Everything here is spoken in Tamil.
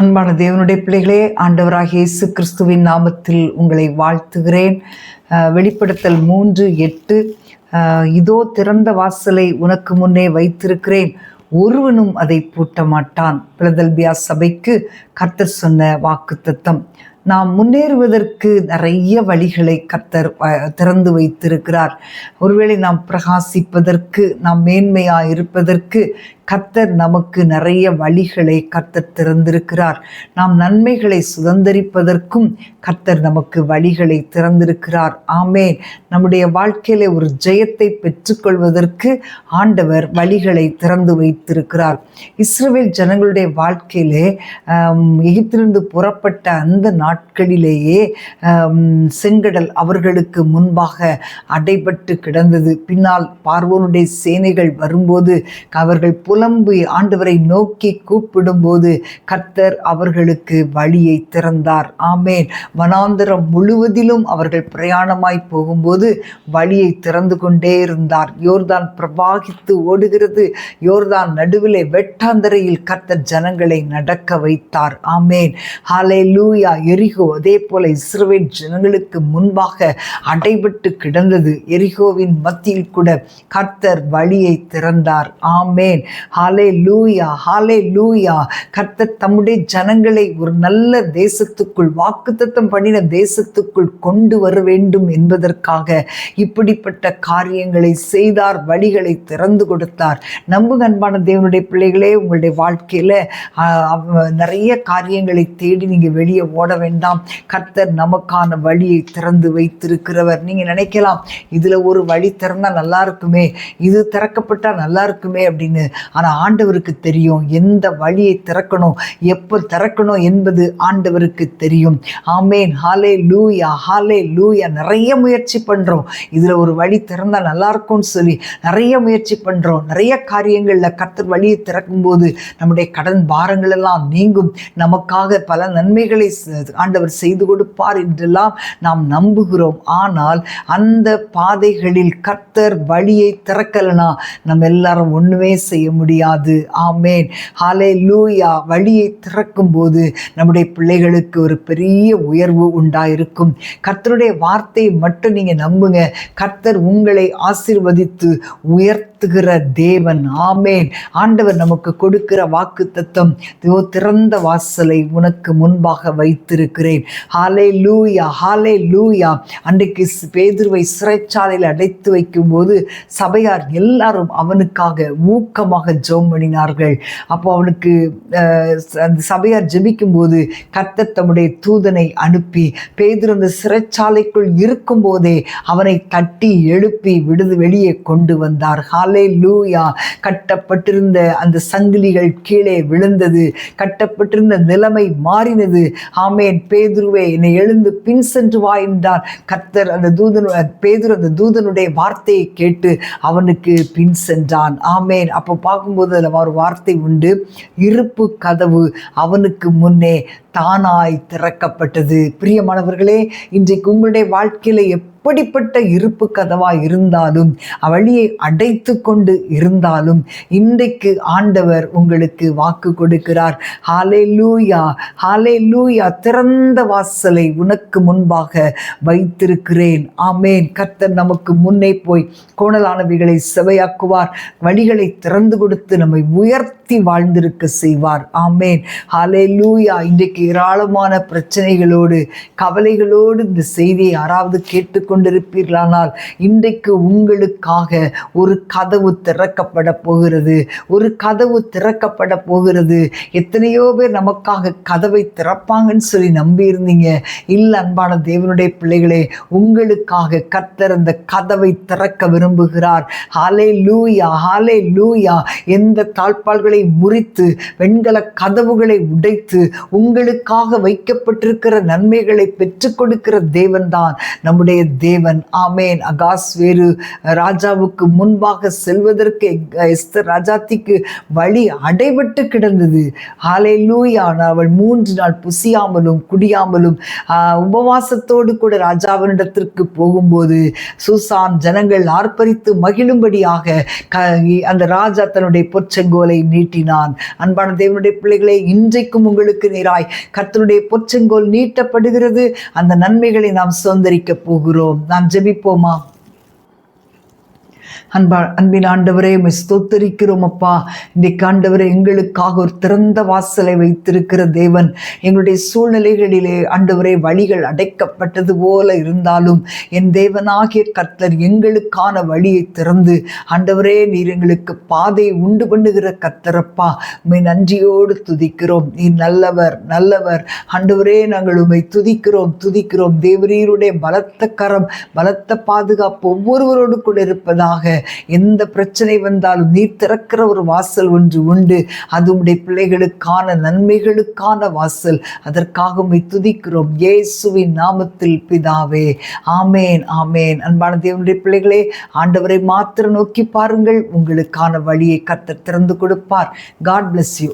அன்பான தேவனுடைய பிள்ளைகளே ஆண்டவராக இயேசு கிறிஸ்துவின் நாமத்தில் உங்களை வாழ்த்துகிறேன். வெளிப்படுத்தல் மூன்று எட்டு. இதோ திறந்த வாசலை உனக்கு முன்னே வைத்திருக்கிறேன். ஒருவனும் அதை பூட்ட மாட்டான் பிளதல்பியா சபைக்கு கர்த்தர் சொன்ன வாக்குத்தத்தம். நாம் முன்னேறுவதற்கு நிறைய வழிகளை கத்தர் திறந்து வைத்திருக்கிறார். ஒருவேளை நாம் பிரகாசிப்பதற்கு நாம் மேன்மையாக இருப்பதற்கு கத்தர் நமக்கு நிறைய வழிகளை கத்தர் திறந்திருக்கிறார். நாம் நன்மைகளை சுதந்தரிப்பதற்கும் கத்தர் நமக்கு வழிகளை திறந்திருக்கிறார். ஆமேன். நம்முடைய வாழ்க்கையில ஒரு ஜெயத்தை பெற்றுக்கொள்வதற்கு ஆண்டவர் வழிகளை திறந்து வைத்திருக்கிறார். இஸ்ரேல் ஜனங்களுடைய வாழ்க்கையிலே எகிப்திலிருந்து புறப்பட்ட அந்த நாட்களிலேயே செங்கடல் அவர்களுக்கு முன்பாக அடைபட்டு கிடந்தது. பின்னால் பார்வோனுடைய சேனைகள் வரும்போது அவர்கள் புலம்பு ஆண்டவரை நோக்கி கூப்பிடும்போது கர்த்தர் அவர்களுக்கு வழியை திறந்தார். ஆமேன். வனாந்தரம் முழுவதிலும் அவர்கள் பிரயாணமாய் போகும்போது வழியை திறந்து கொண்டே இருந்தார். யோர்தான் பிரவாகித்து ஓடுகிறது. யோர்தான் நடுவிலே வெட்டாந்தரையில் கர்த்தர் ஜனங்களை நடக்க வைத்தார். ஆமேன். ஹாலே லூயா எரிகோ அதே போல இஸ்ரவேல் ஜனங்களுக்கு முன்பாக அடைபட்டு கிடந்தது. எரிகோவின் மத்தியில் கூட கர்த்தர் வழியை திறந்தார். ஆமேன். ஹாலே லூயா ஹாலே லூயா கர்த்தர் தம்முடைய ஜனங்களை ஒரு நல்ல தேசத்துக்குள் வாக்குத்தத்தம் பண்ணின தேசத்துக்குள் கொண்டு வர வேண்டும் என்பதற்காக இப்படிப்பட்ட காரியங்களை செய்தார் வழிகளை திறந்து கொடுத்தார். நம்பு அன்பான தேவனுடைய பிள்ளைகளே உங்களுடைய வாழ்க்கையில் நிறைய காரியங்களை தேடி நீங்கள் வெளியே ஓட வேண்டும் கர்த்தர் நமக்கான வழியை திறந்து வைத்திருக்கிறவர். நீங்கள் நினைக்கலாம் இதில் ஒரு வழி திறந்தால் நல்லா இருக்குமே இது திறக்கப்பட்டால் நல்லா இருக்குமே அப்படின்னு. ஆனால் ஆண்டவருக்கு தெரியும் எந்த வழியை திறக்கணும் எப்போ திறக்கணும் என்பது ஆண்டவருக்கு தெரியும். ஆமேன். ஹாலே லூயா ஹாலே லூயா நிறைய முயற்சி பண்ணுறோம் இதில் ஒரு வழி திறந்தால் நல்லா இருக்கும்னு சொல்லி நிறைய முயற்சி பண்ணுறோம் நிறைய காரியங்களில் கர்த்தர் வழியை திறக்கும்போது நம்முடைய கடன் பாரங்கள் எல்லாம் நீங்கும். நமக்காக பல நன்மைகளை ஆண்டவர் செய்து கொடுப்பார் என்றெல்லாம் நாம் நம்புகிறோம். ஆனால் அந்த பாதைகளில் கர்த்தர் வழியை திறக்கலனா நம்ம எல்லாரும் ஒன்றுமே செய்ய முடியாது. ஆமேன். ஹாலே லூயா வழியை திறக்கும் போது நம்முடைய பிள்ளைகளுக்கு ஒரு பெரிய உயர்வு உண்டாயிருக்கும். கர்த்தருடைய வார்த்தையை மட்டும் நீங்கள் நம்புங்க. கர்த்தர் உங்களை ஆசிர்வதித்து உயர்த்த நடத்துகிற தேவன். ஆமேன். ஆண்டவர் நமக்கு கொடுக்கிற வாக்கு தத்தம் திறந்த வாசலை உனக்கு முன்பாக வைத்திருக்கிறேன். ஹாலே லூயா ஹாலே லூயா அன்றைக்கு பேதுருவை சிறைச்சாலையில் அடைத்து வைக்கும்போது சபையார் எல்லாரும் அவனுக்காக ஊக்கமாக ஜோம் பண்ணினார்கள். அப்போ அவனுக்கு அந்த சபையார் ஜெபிக்கும்போது கர்த்தர் தம்முடைய தூதனை அனுப்பி பேதுரு அந்த சிறைச்சாலைக்குள் இருக்கும்போதே அவனை தட்டி எழுப்பி விடுது வெளியே கொண்டு வந்தார். ஹாலே லூயா கட்டப்பட்டிருந்த அந்த சங்கிலிகள் கீழே விழுந்தது. கட்டப்பட்டிருந்த நிலைமை மாறினது. ஆமேன். பேதுருவே என்னை எழுந்து பின் சென்று வா என்றார். கத்தர் அந்த தூதன் பேதுரு அந்த தூதனுடைய வார்த்தையை கேட்டு அவனுக்கு பின் சென்றான். ஆமேன். அப்போ பார்க்கும்போது அதில் ஒரு வார்த்தை உண்டு. இருப்பு கதவு அவனுக்கு முன்னே தானாய் திறக்கப்பட்டது. பிரியமானவர்களே இன்றைக்கு உங்களுடைய வாழ்க்கையில் எப்படிப்பட்ட இருப்பு கதவா இருந்தாலும் வழியை அடைத்து கொண்டு இருந்தாலும் இன்றைக்கு ஆண்டவர் உங்களுக்கு வாக்கு கொடுக்கிறார். ஹாலே லூயா ஹாலே லூயா திறந்த வாசலை உனக்கு முன்பாக வைத்திருக்கிறேன். ஆமேன். கர்த்தர் நமக்கு முன்னே போய் கோணலானவைகளை செவையாக்குவார். வழிகளை திறந்து கொடுத்து நம்மை உயர்த்தி வாழ்ந்திருக்க செய்வார். ஆமேன். ஹாலே லூயா இன்றைக்கு ஏராளமான பிரச்சனைகளோடு கவலைகளோடு இந்த செய்தியை யாராவது கேட்டுக்கொண்டிருப்பீர்களானால் இன்றைக்கு உங்களுக்காக ஒரு கதவு திறக்கப்பட போகிறது. ஒரு கதவு திறக்கப்பட போகிறது. எத்தனையோ பேர் நமக்காக கதவை திறப்பாங்கன்னு சொல்லி நம்பியிருந்தீங்க. இல்லை அன்பான தேவனுடைய பிள்ளைகளே உங்களுக்காக கத்தர் அந்த கதவை திறக்க விரும்புகிறார். ஹாலே லூயா ஹாலே லூயா எந்த தாழ்பால்களை முறித்து வெண்கல கதவுகளை உடைத்து உங்களுக்கு உங்களுக்காக வைக்கப்பட்டிருக்கிற நன்மைகளை பெற்றுக் கொடுக்கிற தேவன்தான் நம்முடைய தேவன். ஆமேன். அகாஸ் வேறு ராஜாவுக்கு முன்பாக செல்வதற்கு எஸ்தர் ராஜாத்திக்கு வழி அடைபட்டு கிடந்தது. ஆலை லூயான் அவள் மூன்று நாள் புசியாமலும் குடியாமலும் ஆஹ், உபவாசத்தோடு கூட ராஜாவினிடத்திற்கு போகும்போது சூசான் ஜனங்கள் ஆர்ப்பரித்து மகிழும்படியாக அந்த ராஜா தன்னுடைய பொற்செங்கோலை நீட்டினான். அன்பான தேவனுடைய பிள்ளைகளே இன்றைக்கும் உங்களுக்கு நேராய் கத்தருடைய பொற்செங்கோல் நீட்டப்படுகிறது. அந்த நன்மைகளை நாம் சுதந்திரிக்க போகிறோம். நாம் ஜெபிப்போமா? அன்பா அன்பின் ஆண்டவரே உம்மை ஸ்தோத்தரிக்கிறோம் அப்பா. இன்றைக்கு ஆண்டவரே எங்களுக்காக ஒரு திறந்த வாசலை வைத்திருக்கிற தேவன். எங்களுடைய சூழ்நிலைகளிலே ஆண்டவரே வழிகள் அடைக்கப்பட்டது போல இருந்தாலும் என் தேவனாகிய கர்த்தர் எங்களுக்கான வழியை திறந்து ஆண்டவரே நீர் எங்களுக்கு பாதையை உண்டு பண்ணுகிற கர்த்தரப்பா உம்மை நன்றியோடு துதிக்கிறோம். நீ நல்லவர் நல்லவர். ஆண்டவரே நாங்கள் உம்மை துதிக்கிறோம் துதிக்கிறோம். தேவரீருடைய பலத்த கரம் பலத்த பாதுகாப்பு ஒவ்வொருவரோடு கூட இருப்பதாக எந்த பிரச்சனை வந்தாலும் நீ திறக்கிற ஒரு வாசல் ஒன்று உண்டு. அது உடைய பிள்ளைகளுக்கான நன்மைகளுக்கான வாசல். அதற்காக உண்மை துதிக்கிறோம். இயேசுவின் நாமத்தில் பிதாவே. ஆமேன் ஆமேன். அன்பான தேவனுடைய பிள்ளைகளே ஆண்டவரை மாத்திரம் நோக்கி பாருங்கள். உங்களுக்கான வழியை கர்த்தர் திறந்து கொடுப்பார். God bless you